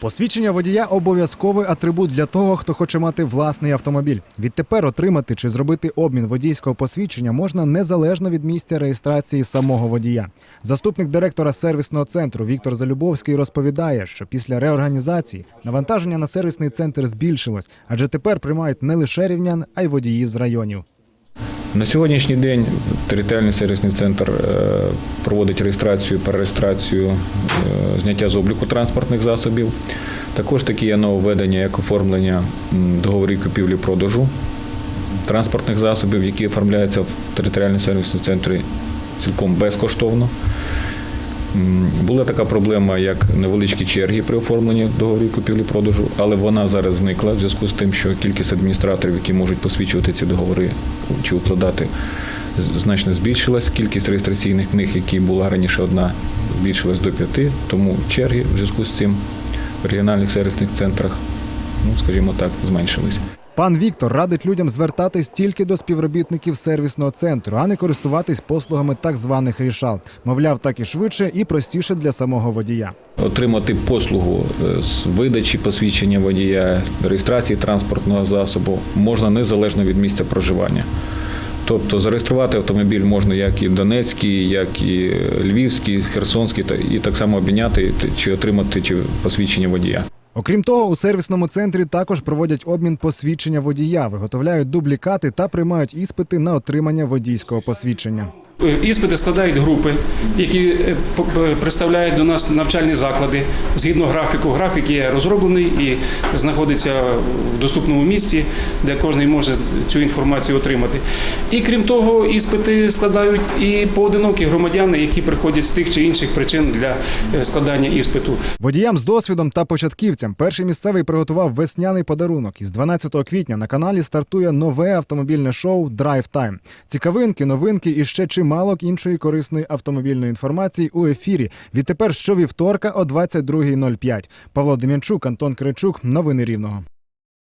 Посвідчення водія обов'язковий атрибут для того, хто хоче мати власний автомобіль. Відтепер отримати чи зробити обмін водійського посвідчення можна незалежно від місця реєстрації самого водія. Заступник директора сервісного центру Віктор Залюбовський розповідає, що після реорганізації навантаження на сервісний центр збільшилось, адже тепер приймають не лише рівнян, а й водіїв з районів. На сьогоднішній день територіальний сервісний центр е, проводить реєстрацію, перереєстрацію, е, зняття з обліку транспортних засобів. Також такі є нововведення, як оформлення договорів купівлі-продажу транспортних засобів, які оформляються в територіальному сервісному центрі цілком безкоштовно. Була така проблема, як невеличкі черги при оформленні договорів купівлі-продажу, але вона зараз зникла в зв'язку з тим, що кількість адміністраторів, які можуть посвідчувати ці договори чи укладати, значно збільшилась. Кількість реєстраційних книг, які була раніше одна, збільшилась до п'яти, тому черги в зв'язку з цим в регіональних сервісних центрах, ну скажімо так, зменшились. Пан Віктор радить людям звертатись тільки до співробітників сервісного центру, а не користуватись послугами так званих рішал. Мовляв, так і швидше і простіше для самого водія. отримати послугу е, з видачі посвідчення водія, реєстрації транспортного засобу можна незалежно від місця проживання. Тобто зареєструвати автомобіль можна як і Донецький, як і Львівський, Херсонський, і так само обміняти чи отримати чи посвідчення водія. Окрім того, у сервісному центрі також проводять обмін посвідчення водія, виготовляють дублікати та приймають іспити на отримання водійського посвідчення. Е, Іспити складають групи, які е, п- представляють до нас навчальні заклади згідно графіку. Графік є розроблений і знаходиться в доступному місці, де кожен може цю інформацію отримати. І крім того, іспити складають і поодинокі громадяни, які приходять з тих чи інших причин для е, складання іспиту. Водіям з досвідом та початківцям перший місцевий приготував весняний подарунок. Із 12 квітня на каналі стартує нове автомобільне шоу Drive Time. Цікавинки, новинки і ще чимало іншої корисної автомобільної інформації у ефірі. Відтепер щовівторка о 22.05. Павло Дем'янчук, Антон Кричук. Новини Рівного.